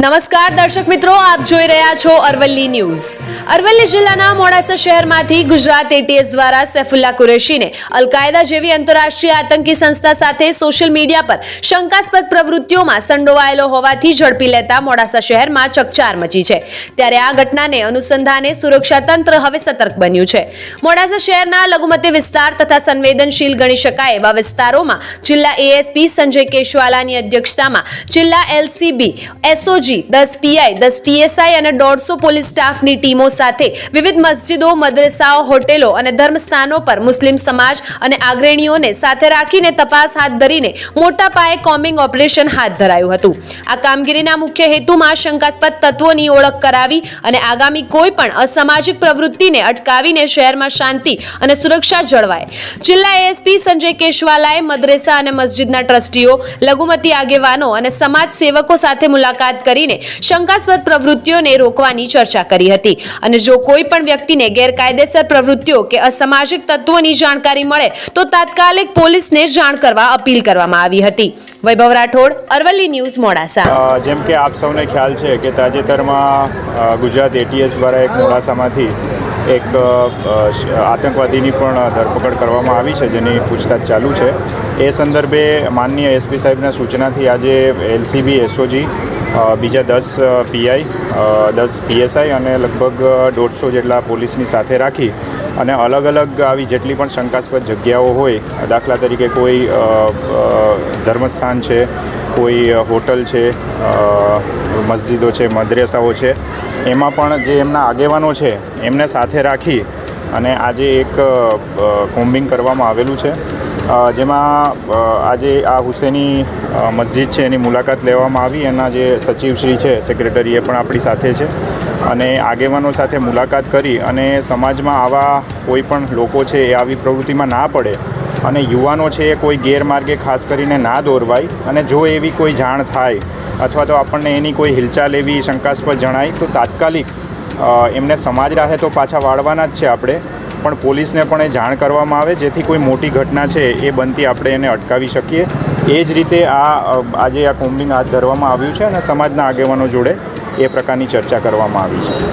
નમસ્કાર, દર્શક મિત્રો, આપ જોઈ રહ્યા છો અરવલ્લી ન્યૂઝ. અરવલ્લી જિલ્લાના મોડાસા શહેરમાંથી ગુજરાત એટીએસ દ્વારા સૈફુલ્લા કુરેશીને અલકાયદા જેવી આંતરરાષ્ટ્રીય આતંકી સંસ્થા સાથે સોશિયલ મીડિયા પર શંકાસ્પદ પ્રવૃત્તિઓમાં સંડોવાયેલો હોવાથી ઝડપી લેતા મોડાસા શહેરમાં ચકચાર મચી છે. ત્યારે આ ઘટનાને અનુસંધાને સુરક્ષા તંત્ર હવે સતર્ક બન્યું છે. મોડાસા શહેરના લઘુમતી વિસ્તાર તથા સંવેદનશીલ ગણી શકાય એવા વિસ્તારોમાં જિલ્લા એએસપી સંજય કેશવાલાની અધ્યક્ષતામાં જિલ્લા એલસીબી એસઓજી દસ પીઆઈ, દસ પીએસઆઈ અને દોઢસો પોલીસ સ્ટાફની ટીમો સાથે વિવિધ મસ્જિદો, મદ્રેસાઓ, હોટેલો અને ધર્મસ્થાનો પર મુસ્લિમ સમાજ અને આગ્રણીઓને સાથે રાખીને તપાસ હાથ ધરીને મોટા પાયે કોમ્બિંગ ઓપરેશન હાથ ધરાયું હતું. આ કામગીરીના મુખ્ય હેતુમાં શંકાસ્પદ તત્વોની ઓળખ કરાવી અને આગામી કોઈ પણ અસામાજિક પ્રવૃત્તિને અટકાવીને શહેરમાં શાંતિ અને સુરક્ષા જળવાય. જિલ્લા એએસપી સંજય કેશવાલાએ મદ્રેસા અને મસ્જિદના ટ્રસ્ટીઓ, લઘુમતી આગેવાનો અને સમાજ સેવકો સાથે મુલાકાત કરીને શંકાસ્પદ પ્રવૃત્તિઓને રોકવાની ચર્ચા કરી હતી. અને જો કોઈ પણ વ્યક્તિને ગેરકાયદેસર પ્રવૃત્તિઓ કે અસામાજિક તત્વોની જાણકારી મળે, તો તાત્કાલિક પોલીસને જાણ કરવા અપીલ કરવામાં આવી હતી. વૈભવ રાઠોડ, અરવલ્લી ન્યૂઝ, મોડાસા. જેમ કે આપ સૌને ખ્યાલ છે કે તાજેતરમાં ગુજરાત એટીએસ દ્વારા એક મોડાસામાંથી એક આતંકવાદીની પણ ધરપકડ કરવામાં આવી છે, જેની પૂછતાછ ચાલુ છે. એ સંદર્ભે માનનીય એસપી સાહેબના સૂચનાથી આજે એલસીબી એસઓજી બીજા દસ પીઆઈ દસ પીએસઆઈ અને લગભગ દોઢસો જેટલા પોલીસની સાથે રાખી અને અલગ અલગ આવી જેટલી પણ શંકાસ્પદ જગ્યાઓ હોય, દાખલા તરીકે કોઈ ધર્મસ્થાન છે, કોઈ હોટલ છે મસ્જિદો છે, મદ્રેસાઓ છે, એમાં પણ જે એમના આગેવાનો છે, એમને સાથે રાખી અને આજે એક કોમ્બિંગ કરવામાં આવેલું છે. જેમાં આજે આ હુસેની મસ્જિદ છે, એની મુલાકાત લેવામાં આવી. એના જે સચિવશ્રી છે સેક્રેટરી એ પણ આપણી સાથે છે. અને આગેવાનો સાથે મુલાકાત કરી અને સમાજમાં આવા કોઈ પણ લોકો છે, એ આવી પ્રવૃત્તિમાં ના પડે. અને યુવાનો છે, એ કોઈ ગેરમાર્ગે ખાસ કરીને ના દોરવાય. અને જો એવી કોઈ જાણ થાય, અથવા તો આપણને એની કોઈ હિલચાલ એવી શંકાસ્પદ જણાય, તો તાત્કાલિક એમને સમાજ રાહે તો પાછા વાળવાના જ છે આપણે. પણ પોલીસને પણ એ જાણ કરવામાં આવે. જેથી કોઈ મોટી ઘટના છે એ બનતી આપણે એને અટકાવી શકીએ. એ જ રીતે આ આજે આ કોમ્બિંગ હાથ ધરવામાં આવ્યું છે અને સમાજના આગેવાનો જોડે એ પ્રકારની ચર્ચા કરવામાં આવી છે.